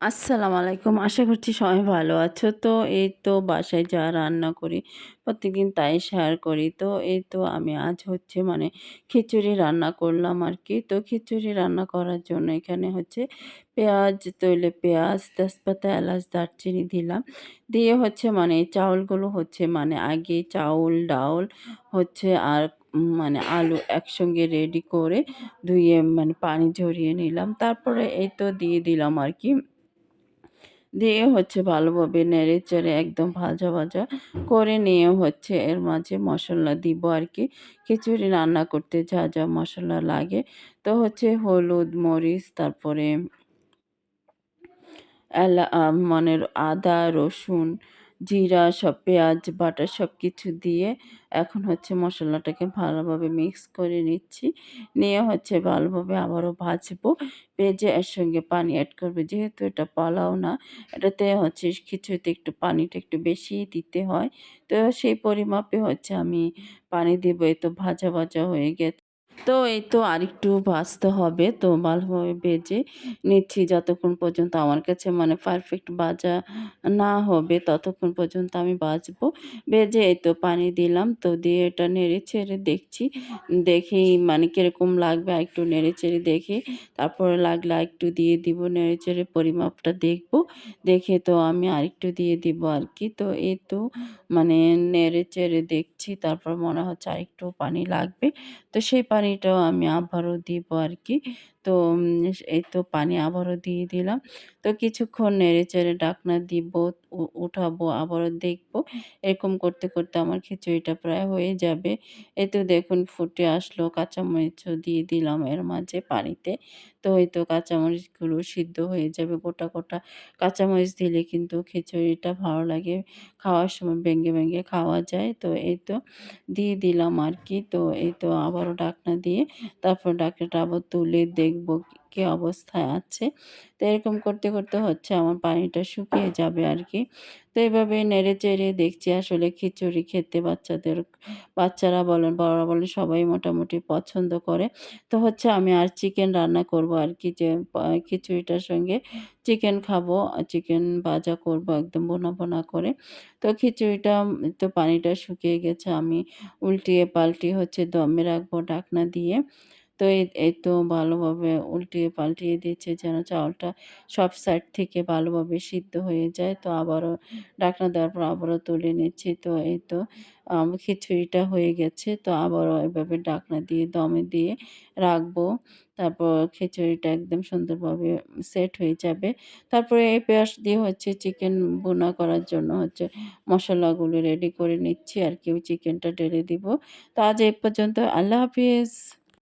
আসসালামু আলাইকুম। আশা করছি সবাই ভালো আছো। তো এই তো বাসায় যা রান্না করি প্রত্যেকদিন তাই শেয়ার করি। তো এই তো আমি আজ হচ্ছে মানে খিচুড়ি রান্না করলাম আর কি তো খিচুড়ি রান্না করার জন্য এখানে হচ্ছে পেঁয়াজ, তৈলে পেঁয়াজ, তেজপাতা, এলাচ, দারচিনি দিলাম। দিয়ে হচ্ছে মানে চাউলগুলো হচ্ছে মানে আগে চাউল, ডাউল হচ্ছে আর মানে আলু একসঙ্গে রেডি করে ধুয়ে মানে পানি ঝরিয়ে নিলাম। তারপরে এই তো দিয়ে দিলাম আরকি দিয়ে হচ্ছে ভালোভাবে নেড়ে-চেড়ে একদম ভাজা, ভাজা করে নিয়ে হচ্ছে এর মাঝে মশলা দিব আর কি। খিচুড়ি রান্না করতে যা, যা মশলা লাগে। তো হচ্ছে হলুদ, মরিচ তারপরে এলা মানে আদা, রসুন, জিরা সব পেঁয়াজ বাটা সবকিছু দিয়ে এখন হচ্ছে মসলাটাকে ভালোভাবে মিক্স করে নিচ্ছি। নিয়ে হচ্ছে ভালোভাবে আবারও ভাজবো। ভেজে এর সঙ্গে পানি এড করব। যেহেতু এটা পোলাও না, এটাতে হচ্ছে খিচুড়িতে একটু পানিটা একটু বেশিই দিতে হয়। তো সেই পরিমাপে হচ্ছে আমি পানি দিব। এই তো ভাজা, ভাজা হয়ে গেছে। তো এই তো আরেকটু ভাজতে হবে। তো ভালোভাবে ভেজে নিচ্ছি যতক্ষণ পর্যন্ত আমার কাছে মানে পারফেক্ট ভাজা না হবে, ততক্ষণ পর্যন্ত আমি ভাজবো। ভেজে এই তো পানি দিলাম। তো দিয়ে এটা নেড়ে-চেড়ে দেখছি। দেখি মানে কীরকম লাগবে আরেকটু নেড়ে-চেড়ে দেখে তারপরে লাগলে আরেকটু দিয়ে দিব। নেড়ে-চেড়ে পরিমাপটা দেখব। দেখে তো আমি আরেকটু দিয়ে দিব আর কি তো এই তো মানে নেড়ে-চেড়ে দেখছি। তারপর মনে হচ্ছে আরেকটু পানি লাগবে। তো সেই পানিটাও আমি আবারও দিব আরকি। তো এই তো পানি আবারও দিয়ে দিলাম। তো কিছুক্ষণ নেড়ে-চেড়ে ডাকনা দিব, উঠাবো, আবারও দেখব। এরকম করতে, করতে আমার খিচুড়িটা প্রায় হয়ে যাবে। এই তো দেখুন ফুটে আসলো। কাঁচামরিচও দিয়ে দিলাম এর মাঝে পানিতে। তো এই তো কাঁচামরিচগুলো সিদ্ধ হয়ে যাবে গোটা, গোটা কাঁচামরিচ দিলে কিন্তু খিচুড়িটা ভালো লাগে। খাওয়ার সময় ভেঙে, ভেঙে খাওয়া যায়। তো এই তো দিয়ে দিলাম আর কি তো এই তো আবারও ডাকনা দিয়ে তারপর ডাকনাটা আবার তুলে দেখব কি অবস্থায় আছে। তো এরকম করতে, করতে হচ্ছে আমার পানিটা শুকিয়ে যাবে আর কি তো এভাবে নেড়ে-চেড়ে দেখছি আসলে খিচুড়ি খেতে বাচ্চাদের বাচ্চারা বলেন, বড়রা বলেন সবাই মোটামুটি পছন্দ করে। তো হচ্ছে আমি আর চিকেন রান্না করব আর কি যে খিচুড়িটার সঙ্গে চিকেন খাব। চিকেন ভাজা করব একদম বোনা, বোনা করে। তো খিচুড়িটা তো পানিটা শুকিয়ে গেছে। আমি উল্টিয়ে পাল্টিয়ে হচ্ছে দমে রাখব ঢাকনা দিয়ে। তো এই তো ভালোভাবে উল্টিয়ে পাল্টিয়ে দিচ্ছে যেন চাউলটা সব সাইড থেকে ভালোভাবে সিদ্ধ হয়ে যায়। তো আবারও ডাকনা দেওয়ার পর আবারও তুলে নিচ্ছি। তো এই তো খিচুড়িটা হয়ে গেছে। তো আবারও এভাবে ডাকনা দিয়ে, দমে দিয়ে রাখব। তারপর খিচুড়িটা একদম সুন্দরভাবে সেট হয়ে যাবে। তারপরে এই পেঁয়াজ দিয়ে হচ্ছে চিকেন বোনা করার জন্য হচ্ছে মশলাগুলো রেডি করে নিচ্ছি আরকি। চিকেনটা ঢেলে দিব। তো আজ এই পর্যন্ত। আল্লাহ হাফিজ।